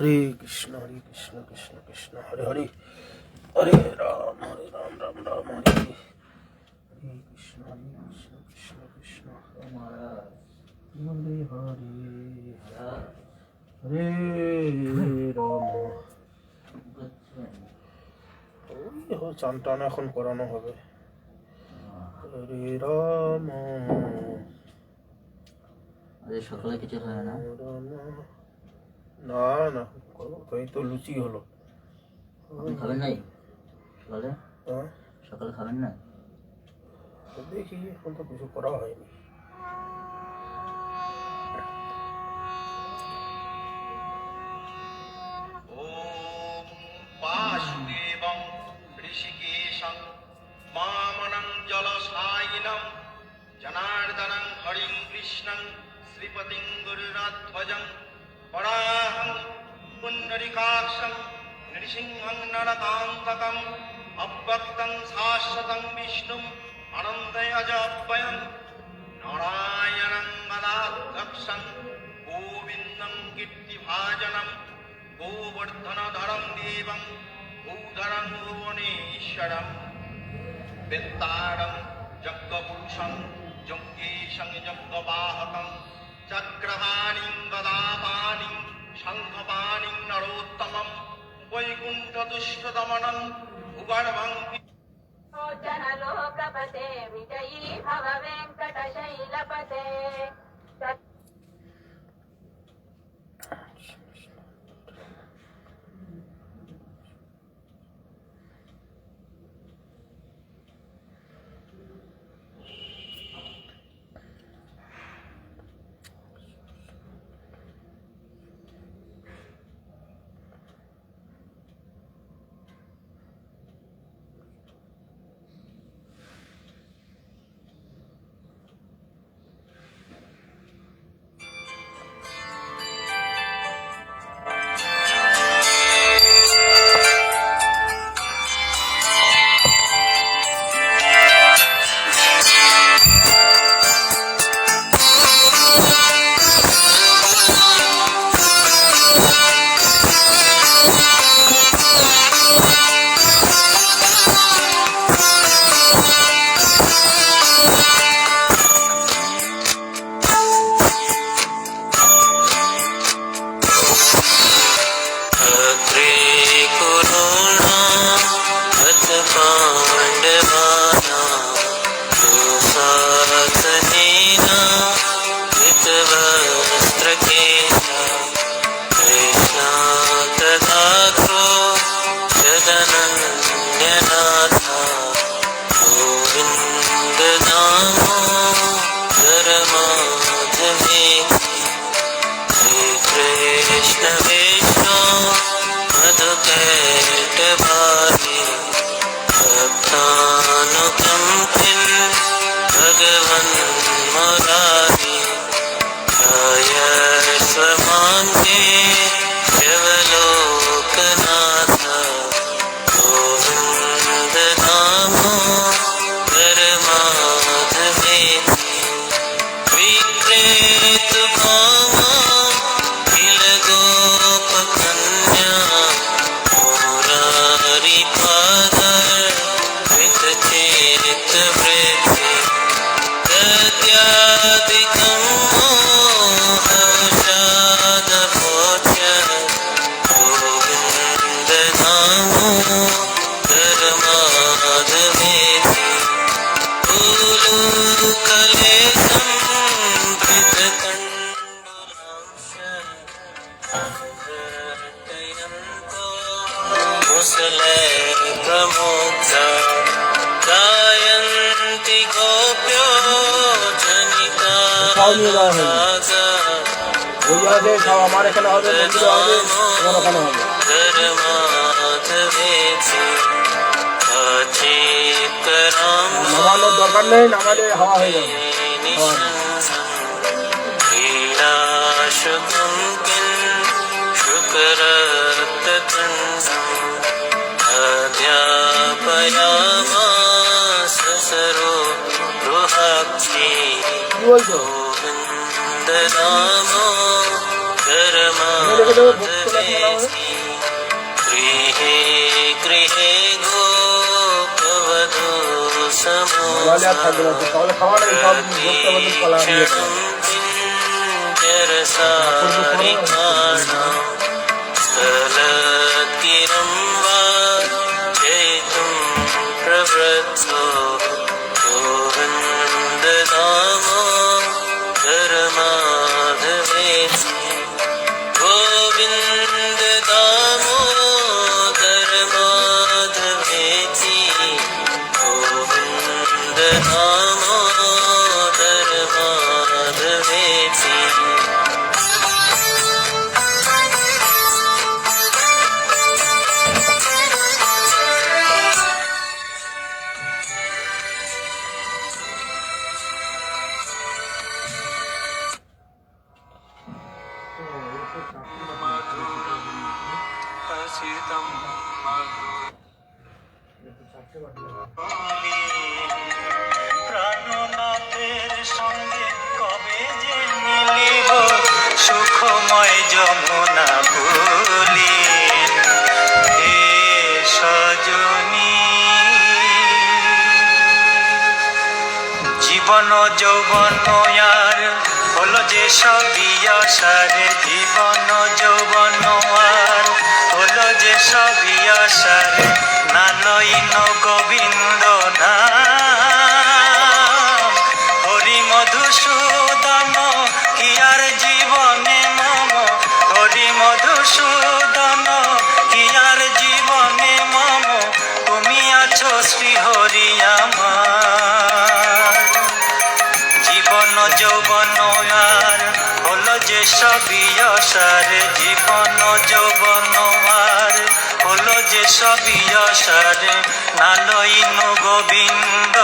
হরে কৃষ্ণ হরে কৃষ্ণ কৃষ্ণ কৃষ্ণ হরে হরে। হরে রাম হরে রাম রাম রাম হরে হরে। হরে কৃষ্ণ হরে কৃষ্ণ কৃষ্ণ কৃষ্ণ হরে হরে হরে রাম। ওই চান টান এখন করানো হবে। হরে রাম। আজ সকালে কিছু হয় না। না না ওই তো লুচি হলো। খাবেন নাই? সকালে? হ্যাঁ? সকালে খাবেন না দেখি এখন তো কিছু করা হয়নি। বাসুদেবং ঋষিকেশং মামনং জলসায়িনং জনার্দনং হরিং কৃষ্ণং শ্রীপতিং গুরুরাধ্বজং वराहं पुण्डरीकाक्षं नृसिंहं नरकान्तकम् अव्यक्तं शाश्वतं विष्णुम् अनन्तयजव्ययम् नारायणं मदाध्यक्षं गोविन्दं कीर्तिभाजनम् गोवर्धनधरं देवं भूधरं भुवनेश्वरम् वेत्तारं यज्ञपुरुषं यज्ञेशं यज्ञवाहकं চক্রবাণীং গদাপাণীং শঙ্খপাণীং নরোত্তমম বৈকুণ্ঠ দুষ্ট দমনং ভুবনভং লোকপতে বিজয়ী ভব ভেঙ্কটশৈলপতে Krishna I'll be come. এখানে হবে মন্দিরে হবে তোমার ওখানে হবে। নামানোর দরকার নেই নামালে হাওয়া হয়ে যাবে। হ্যাঁ। কি বলছো? গৃহে গৃহে গো প্রভু সমুদ্র সারিকা সবি অসারে নালই নু গোবিন্দ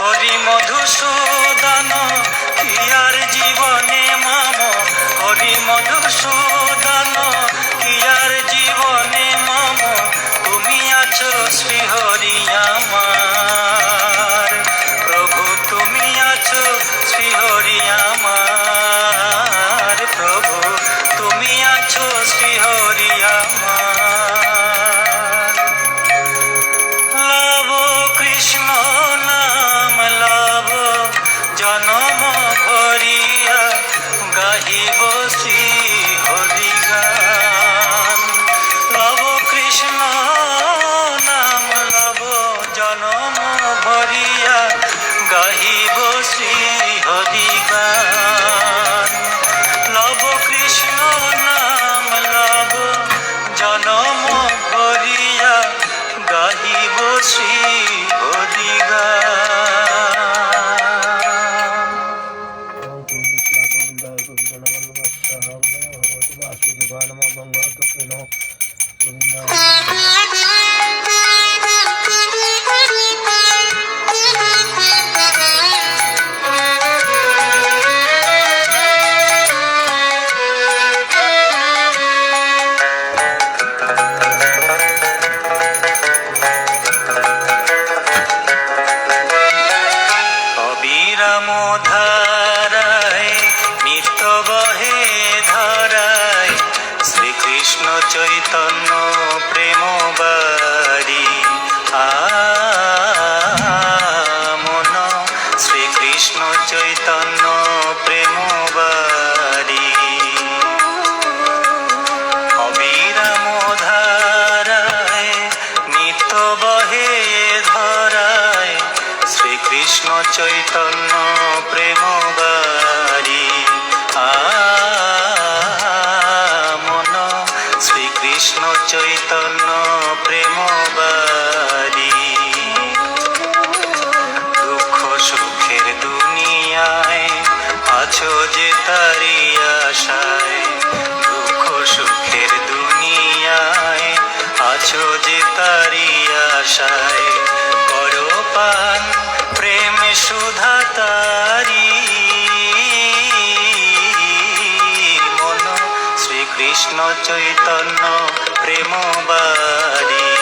হরি মধুসূদন ইয়ার জীবনে মাম। হরি মধুসূদন বহে ধরায় শ্রীকৃষ্ণ চৈতন্য কৃষ্ণ চৈতন্য প্রেম বাড়ি।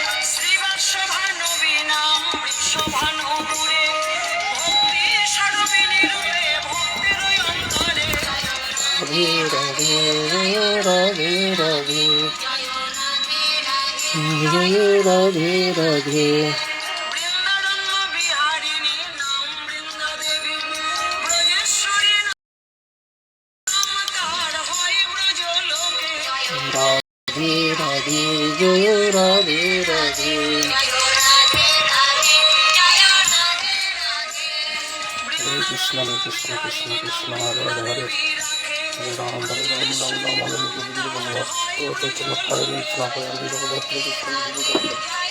হয় ব্রজলোকে রাধে রাধে জয় রাধে রাধে হরে কৃষ্ণ হরে কৃষ্ণ কৃষ্ণ কৃষ্ণ হরে হরে হরে রাম রাম রাম রাম হরে হরে কৃষ্ণ হরে কৃষ্ণ হরে কৃষ্ণ হরে কৃষ্ণ